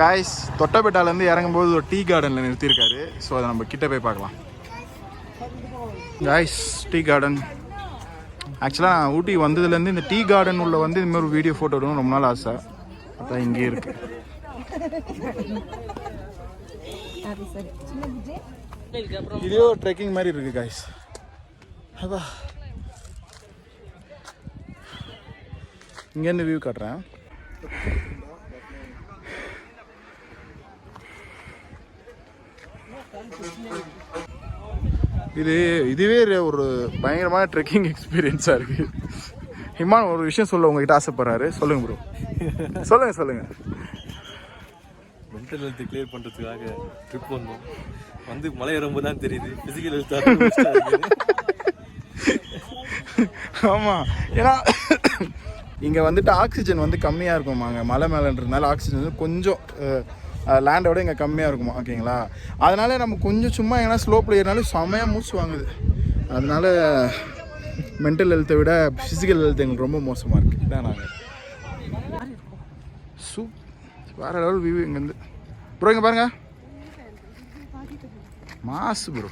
Guys தொட்டபேட்டாலேருந்து இறங்கும்போது ஒரு tea கார்டனில் நிறுத்தியிருக்காரு. ஸோ அதை நம்ம கிட்ட போய் பார்க்கலாம். காய்ஸ் டீ கார்டன் ஆக்சுவலாக நான் ஊட்டி வந்ததுலேருந்து இந்த டீ கார்டன் உள்ள வந்து இந்த மாதிரி ஒரு வீடியோ ஃபோட்டோ எடுக்கணும் ரொம்ப நாள் ஆசை. அதான் இங்கேயே இருக்கு. இதே ஒரு ட்ரெக்கிங் மாதிரி இருக்கு காய்ஸ் அதான். இங்கேருந்து வியூ காட்டுறேன். இது இதுவே ஒரு பயங்கரமான ட்ரெக்கிங் எக்ஸ்பீரியன்ஸாக இருக்கு. ஹிமான் ஒரு விஷயம் சொல்ல உங்ககிட்ட ஆசைப்படுறாரு. சொல்லுங்க ப்ரோ சொல்லுங்க சொல்லுங்க. மென்டல் ஹெல்த் கிளியர் பண்ணுறதுக்காக ட்ரிப் வந்தோம் வந்து மலை ஏறும்போது தான் தெரியுது ஃபிசிக்கல் ஹெல்த் ஆமாம் ஏன்னா இங்கே வந்துட்டு ஆக்சிஜன் வந்து கம்மியாக இருக்குமாங்க. மலை மேலேன்றதுனால ஆக்சிஜன் வந்து கொஞ்சம் லேண்டை விட இங்கே கம்மியாக இருக்குமா ஓகேங்களா? அதனால நம்ம கொஞ்சம் சும்மா எங்கன்னா ஸ்லோப்பில் ஏறினாலும் செமையாக மூச்சு வாங்குது. அதனால மென்டல் ஹெல்த்தை விட ஃபிசிக்கல் ஹெல்த் எங்களுக்கு ரொம்ப மோசமாக இருக்குது இதான் நாங்கள் சூப் வேறு லெவல் வியூ இங்கேருந்து. ப்ரோ இங்கே பாருங்கள் மாசு ப்ரோ